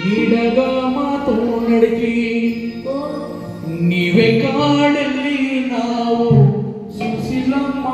నీడగా మాతో నడిపి నీవే కాడెళ్ళినావు సుశీలమ్మ.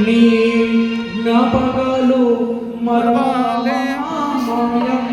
నీ జ్ఞాపకాలు మరవాలే సమయం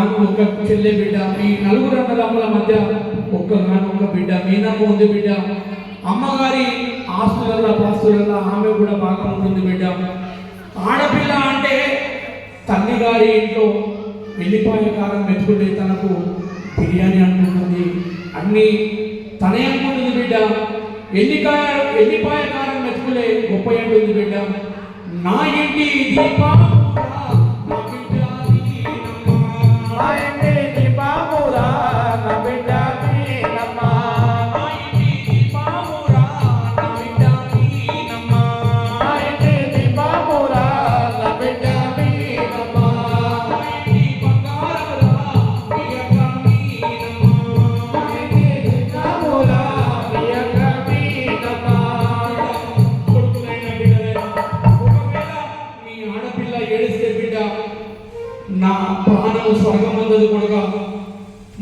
గాను ఒక చెల్లె బిడ్డ మీ నలుగురు అన్నదమ్ముల మధ్య ఒక్క గాను ఒక బిడ్డ మీనమ్మ ఉంది బిడ్డ. అమ్మగారి ఆస్తుల పాస్తులలో ఆమె కూడా బాగా ఉంటుంది బిడ్డ. ఆడపిల్ల అంటే తల్లి గారి ఇంట్లో వెళ్ళిపోయే కాలం మెతుకుంటే తనకు బిర్యానీ అనుకుంటుంది అన్ని తనే అనుకుంటుంది బిడ్డ. ఎల్లికాయ ఎల్లిపాయ కారం మెతుకులే గొప్ప అంటుంది బిడ్డ. నా ఇంటి దీపా ప్రాణము స్వర్గమందదు కొడుక.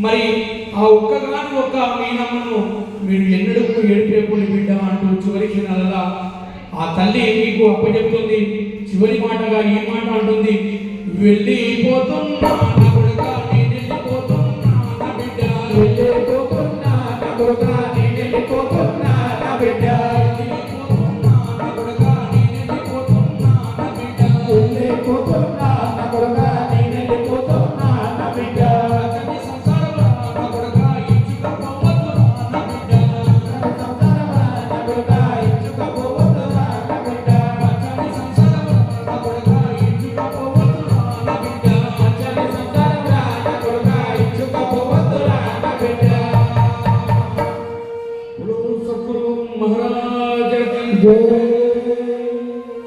మరి ఆ ఒక్కగాని ఒక్క మీనమ్మను మీరు ఎన్నడూ ఏడిపేపుని బిడ్డ అంటూ చివరికి నెలలా ఆ తల్లి మీకు అప్పచెప్తుంది చివరి మాటగా ఈ మాట అంటుంది వెళ్ళిపోతున్నా